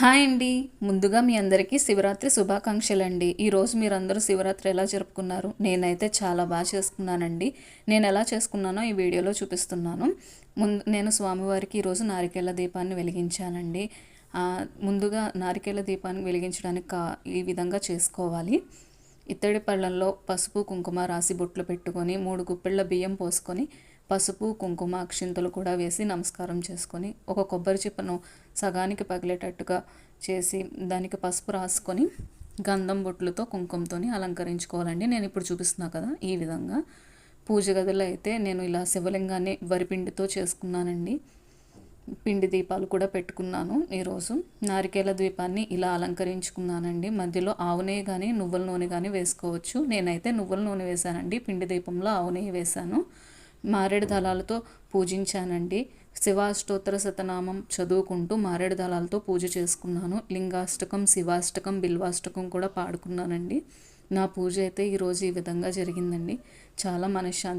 Hi అండి. ముందుగా మీ అందరికీ శివరాత్రి శుభాకాంక్షలు అండి ఈరోజు మీరందరూ శివరాత్రి ఎలా జరుపుకున్నారు? నేనైతే చాలా బాగా చేసుకున్నానండి. నేను ఎలా చేసుకున్నానో ఈ వీడియోలో చూపిస్తున్నాను. ముందు నేను స్వామివారికి ఈరోజు నారికేళ్ళ దీపాన్ని వెలిగించానండి. ముందుగా నారికేళ్ళ దీపాన్ని వెలిగించడానికి కా ఈ విధంగా చేసుకోవాలి. ఇత్తడి పళ్ళల్లో పసుపు కుంకుమ రాసి బొట్లు పెట్టుకొని మూడు గుప్పెళ్ళ బియ్యం పోసుకొని పసుపు కుంకుమ అక్షింతలు కూడా వేసి నమస్కారం చేసుకొని ఒక కొబ్బరి చిప్పను సగానికి పగిలేటట్టుగా చేసి దానికి పసుపు రాసుకొని గంధం బొట్లతో కుంకుమతో అలంకరించుకోవాలండి. నేను ఇప్పుడు చూపిస్తున్నా కదా ఈ విధంగా. పూజ గదిలో అయితే నేను ఇలా శివలింగాన్ని వరిపిండితో చేసుకున్నానండి. పిండి దీపాలు కూడా పెట్టుకున్నాను ఈరోజు. నారికేల దీపాన్ని ఇలా అలంకరించుకున్నానండి. మధ్యలో ఆవు నెయ్యి కానీ నువ్వుల నూనె కానీ వేసుకోవచ్చు. నేనైతే నువ్వుల నూనె వేశానండి. పిండి దీపంలో ఆవు నెయ్యి వేశాను. మారేడు దళాలతో పూజించానండి. శివాష్టోత్తర శతనామం చదువుకుంటూ మారేడు దళాలతో పూజ చేసుకున్నాను. లింగాష్టకం శివాష్టకం బిల్వాష్టకం కూడా పాడుకున్నానండి. నా పూజ అయితే ఈరోజు ఈ విధంగా జరిగిందండి. చాలా మనశ్శాంతి